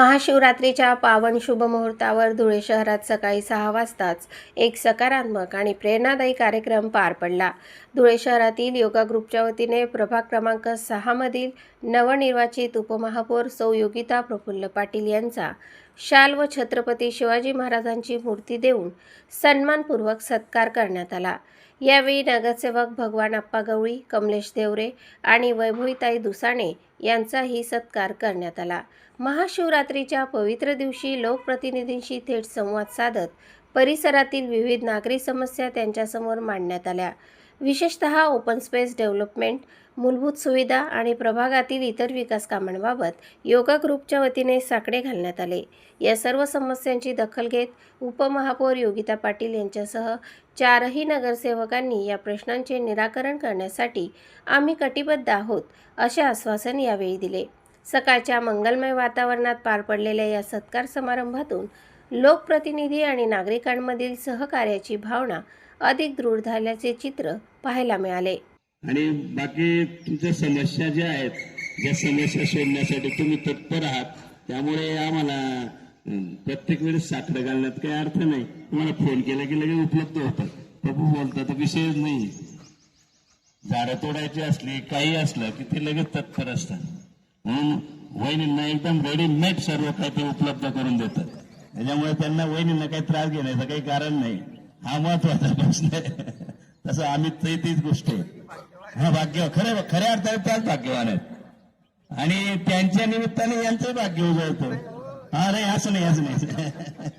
महाशिवरात्रीच्या पावन शुभ मुहूर्तावर धुळे शहरात सकाळी सहा वाजताच एक सकारात्मक आणि प्रेरणादायी कार्यक्रम पार पडला. धुळे शहरातील योगा ग्रुपच्या वतीने प्रभाग क्रमांक सहामधील नवनिर्वाचित उपमहापौर सौ योगिता प्रफुल्ल पाटील यांचा शाल व छत्रपती शिवाजी महाराजांची मूर्ती देऊन सन्मानपूर्वक सत्कार करण्यात आला. यावेळी नगरसेवक भगवान अप्पा गवळी कमलेश देवरे आणि वैभवीताई दुसाणे यांचाही सत्कार करण्यात आला. महाशिवरात्रीच्या पवित्र दिवशी लोकप्रतिनिधींशी थेट संवाद साधत परिसरातील विविध नागरी समस्या त्यांच्यासमोर मांडण्यात आल्या. विशेषत ओपन स्पेस डेव्हलपमेंट मूलभूत सुविधा आणि प्रभागातील इतर विकास कामांबाबत योगा ग्रुपच्या वतीने साकडे घालण्यात आले. या सर्व समस्यांची दखल घेत उपमहापौर योगिता पाटील यांच्यासह चारही नगरसेवकांनी या प्रश्नांचे निराकरण करण्यासाठी आम्ही कटिबद्ध आहोत असे आश्वासन यावेळी दिले. सकाळच्या मंगलमय वातावरणात पार पडलेल्या या सत्कार समारंभातून लोकप्रतिनिधी आणि नागरिकांमधील सहकार्याची भावना अधिक दृढ झाल्याचे चित्र पाहायला मिळाले. आणि बाकी तुमच्या समस्या ज्या आहेत ज्या समस्या सोडण्यासाठी तुम्ही तत्पर आहात त्यामुळे आम्हाला प्रत्येक वेळेस साखर घालण्यात काही अर्थ नाही. तुम्हाला फोन केला की लगेच उपलब्ध होतं. प्रभू बोलता तर विषयच नाही. झाडं तोडायची असली काही असलं की ते लगेच तत्पर असतात म्हणून वहिनींना एकदम रेडीमेड सर्व काही ते उपलब्ध करून देतात. त्याच्यामुळे त्यांना वहिनींना काही त्रास घेण्याचं काही कारण नाही. हा महत्त्वाचा प्रश्न आहे. तसं आम्ही तीच गोष्ट आहे. हा भाग्य खरं खऱ्या अर्थाने त्याच भाग्यवान आहेत. आणि त्यांच्या निमित्ताने यांचं भाग्य उजळतं. हा नाही असं नाही असं नाही.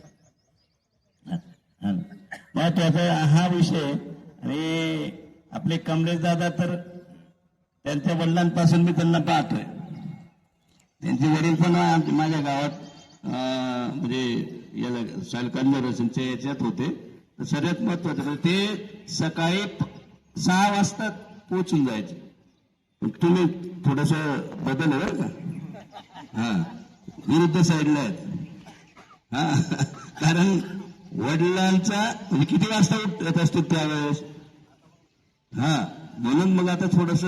महत्त्वाचा हा विषय आणि आपले कमलेश दादा तर त्यांच्या वडिलांपासून मी त्यांना पाहतोय. त्यांचे वडील पण आमच्या- माझ्या गावात म्हणजे याला साल कन्व्हर्सेशनच्या याच्यात होते. तर सगळ्यात महत्वाचं ते सकाळी सहा वाजता पोचून जायचे. तुम्ही थोडस बदल बर का? हा. विरुद्ध साईडला आहेत. हा. कारण वडिलांचा म्हणजे किती वाजता उठत असतो त्यावेळेस? हा. म्हणून मग आता थोडस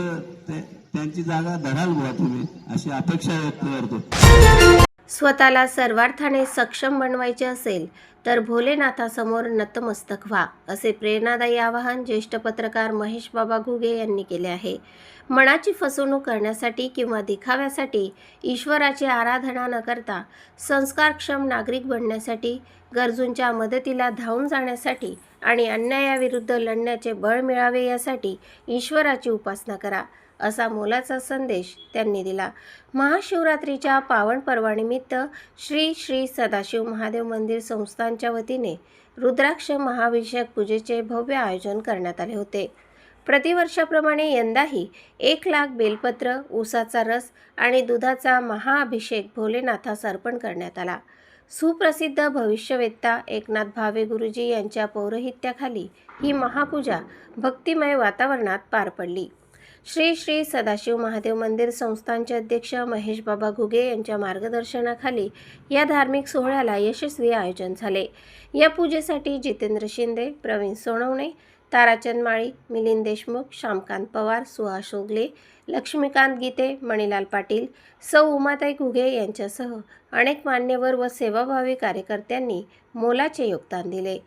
त्यांची जागा धराल बुवा तुम्ही. अशी अपेक्षा व्यक्त करतो. स्वतःला सर्वार्थाने सक्षम बनवायचे असेल तर भोलेनाथासमोर नतमस्तक व्हा असे प्रेरणादायी आवाहन ज्येष्ठ पत्रकार महेश बाबा घुगे यांनी केले आहे. मनाची फसवणूक करण्यासाठी किंवा दिखाव्यासाठी ईश्वराची आराधना न करता संस्कारक्षम नागरिक बनण्यासाठी गरजूंच्या मदतीला धावून जाण्यासाठी आणि अन्यायाविरुद्ध लढण्याचे बळ मिळावे यासाठी ईश्वराची उपासना करा. असा मोलाचा संदेश त्यांनी दिला. महाशिवरात्रीच्या पावन पर्वानिमित्त श्री श्री सदाशिव महादेव मंदिर संस्थानच्या वतीने रुद्राक्ष महाभिषेक पूजेचे भव्य आयोजन करण्यात आले होते. प्रतिवर्षाप्रमाणे यंदाही एक लाख बेलपत्र ऊसाचा रस आणि दुधाचा महाअभिषेक भोलेनाथास अर्पण करण्यात आला. सुप्रसिद्ध भविष्यवेत्ता एकनाथ भावे गुरुजी यांच्या पौरोहित्याखाली ही महापूजा भक्तिमय वातावरणात पार पडली. श्री श्री सदाशिव महादेव मंदिर संस्थानचे अध्यक्ष महेश बाबा घुगे यांच्या मार्गदर्शनाखाली या धार्मिक सोहळ्याला यशस्वी आयोजन झाले. या पूजेसाठी जितेंद्र शिंदे प्रवीण सोनवणे ताराचंद माळी मिलिंद देशमुख श्यामकांत पवार सुहास ओगले लक्ष्मीकांत गीते मणिलाल पाटील सौ उमाताई घुगे यांच्यासह अनेक मान्यवर व सेवाभावी कार्यकर्त्यांनी मोलाचे योगदान दिले.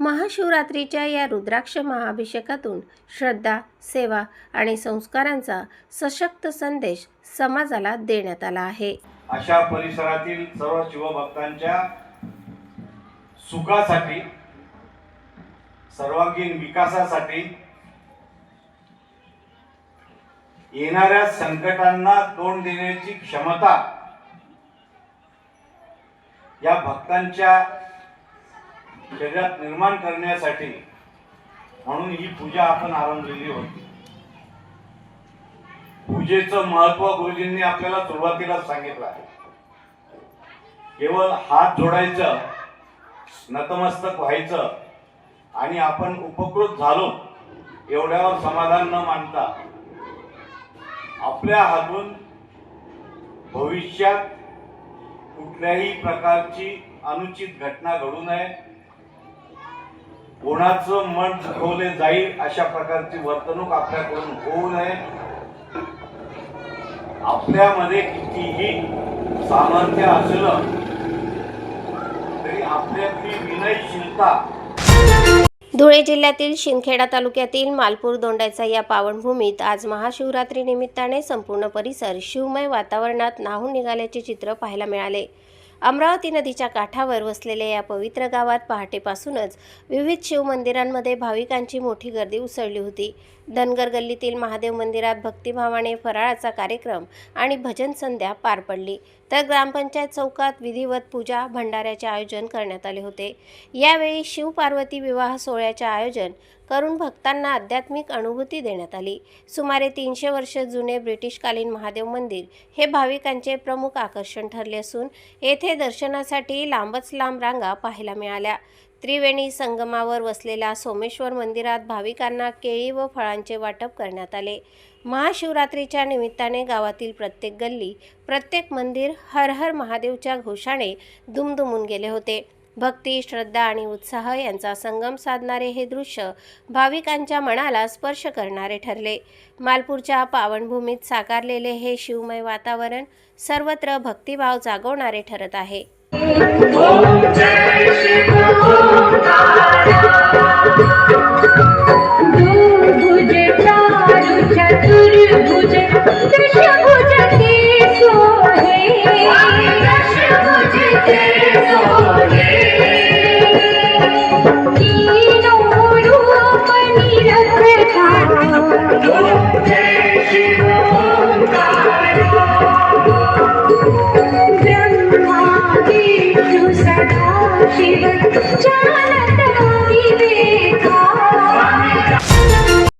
महाशिवरात्रीच्या या रुद्राक्ष महाभिषेकातून श्रद्धा सेवा आणि संस्कारांचा सशक्त संदेश समाजाला देण्यात आला आहे. अशा परिसरातील सर्व शिवभक्तांच्या सुखासाठी सर्वांगीण विकासासाठी येणाऱ्या संकटांना तोंड देण्याची क्षमता या भक्तांच्या शरीरात निर्माण करण्यासाठी म्हणून ही पूजा आपण आरंभलेली होती. पूजेचं महत्त्व गुरुजींनी आपल्याला सुरुवातीला सांगितलं आहे. केवळ हात जोडायचं नतमस्तक व्हायचं आणि आपण उपकृत झालो एवढ्यावर समाधान न मानता आपल्या हातून भविष्यात कुठल्याही प्रकारची अनुचित घटना घडू नये. कोणाचं मन दुखवले जाईल अशा प्रकारची वर्तणूक आपल्याकडून होऊ नये. आपल्यामध्ये कितीही सामर्थ्य असलं तरी आपल्यातली विनयशीलता धुळे जिल्ह्यातील शिंदखेडा तालुक्यातील मालपूर दोंडाचा या पावनभूमीत आज महाशिवरात्री निमित्ताने संपूर्ण परिसर शिवमय वातावरणात नाहून निघाल्याचे चित्र पाहायला मिळाले. अमरावती नदीच्या काठावर वसलेल्या या पवित्र गावात पहाटेपासूनच विविध शिवमंदिरांमध्ये भाविकांची मोठी गर्दी उसळली होती. धनगर गल्लीतील महादेव मंदिरात भक्तिभावाने फराळाचा कार्यक्रम आणि भजन संध्या पार पडली. तर ग्रामपंचायत चौकात विधिवत पूजा भंडाऱ्याचे आयोजन करण्यात आले होते. यावेळी शिवपार्वती विवाह सोहळ्याचे आयोजन करून भक्तांना आध्यात्मिक अनुभूती देण्यात आली. सुमारे तीनशे वर्ष जुने ब्रिटिशकालीन महादेव मंदिर हे भाविकांचे प्रमुख आकर्षण ठरले असून येथे दर्शनासाठी लांबच लांब रांगा पाहायला मिळाल्या. त्रिवेणी संगमावर वसलेल्या सोमेश्वर मंदिरात भाविकांना केळी व फळांचे वाटप करण्यात आले. महाशिवरात्रीच्या निमित्ताने गावातील प्रत्येक गल्ली प्रत्येक मंदिर हर हर महादेवच्या घोषाने दुमदुमून गेले होते. भक्ती श्रद्धा आणि उत्साह यांचा संगम साधणारे हे दृश्य भाविकांच्या मनाला स्पर्श करणारे ठरले. मालपूरच्या पावनभूमीत साकारलेले हे शिवमय वातावरण सर्वत्र भक्तिभाव जागवणारे ठरत आहे. चतुर्भुज दशभुज